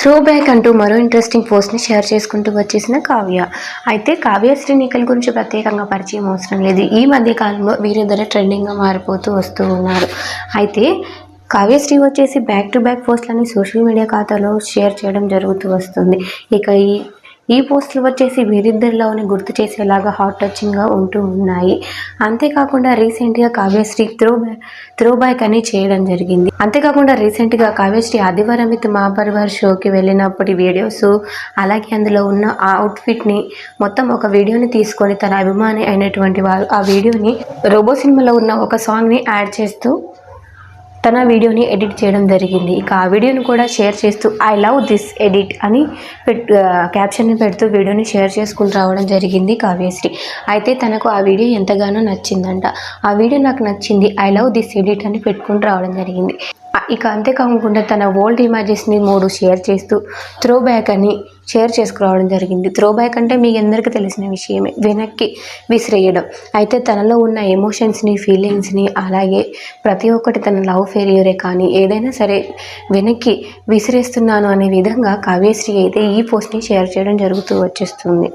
Throw back అంటూ మరో interesting పోస్ట్ని share చేసుకుంటూ వచ్చేసిన కావ్య. అయితే కావ్య శ్రీనికల్ గురించి ప్రత్యేకంగా పరిచయం అవసరం లేదు. ఈ మధ్య కాలంలో వీరిద్దరే ట్రెండింగ్గా మారిపోతూ వస్తూ ఉన్నారు. అయితే కావ్యశ్రీ వచ్చేసి బ్యాక్ టు బ్యాక్ పోస్ట్లని సోషల్ మీడియా ఖాతాలో షేర్ చేయడం జరుగుతూ వస్తుంది. ఇక ఈ ఈ పోస్టులు వచ్చేసి వీరిద్దరిలోని గుర్తు చేసేలాగా హాట్ టచింగ్గా ఉంటూ ఉన్నాయి. అంతేకాకుండా రీసెంట్గా కావ్యశ్రీ త్రో త్రో బ్యాక్ అని చేయడం జరిగింది. అంతేకాకుండా రీసెంట్గా కావ్యశ్రీ ఆదివారమిత్ మా పరివార్ షోకి వెళ్ళినప్పటి వీడియోస్ అలాగే అందులో ఉన్న ఆ అవుట్ఫిట్ని మొత్తం ఒక వీడియోని తీసుకొని తన అభిమాని అయినటువంటి వారు ఆ వీడియోని రోబో సినిమాలో ఉన్న ఒక సాంగ్ని యాడ్ చేస్తూ తన వీడియోని ఎడిట్ చేయడం జరిగింది. ఇక ఆ వీడియోని కూడా షేర్ చేస్తూ ఐ లవ్ దిస్ ఎడిట్ అని పెట్ క్యాప్షన్ని పెడుతూ వీడియోని షేర్ చేసుకుని రావడం జరిగింది కావ్యశ్రీ. అయితే తనకు ఆ వీడియో ఎంతగానో నచ్చిందంట. ఆ వీడియో నాకు నచ్చింది ఐ లవ్ దిస్ ఎడిట్ అని పెట్టుకుని రావడం జరిగింది. ఇక అంతేకాకుండా తన ఓల్డ్ ఇమేజెస్ని మూడు షేర్ చేస్తూ త్రో బ్యాక్ అని షేర్ చేసుకురావడం జరిగింది. త్రో బ్యాక్ అంటే మీ అందరికీ తెలిసిన విషయమే. వెనక్కి విసిరేయడం. అయితే తనలో ఉన్న ఎమోషన్స్ని ఫీలింగ్స్ని అలాగే ప్రతి ఒక్కటి తన లవ్ ఫెయిల్యూరే కానీ ఏదైనా సరే వెనక్కి విసిరేస్తున్నాను అనే విధంగా కావ్యశ్రీ అయితే ఈ పోస్ట్ని షేర్ చేయడం జరుగుతూ వచ్చేస్తుంది.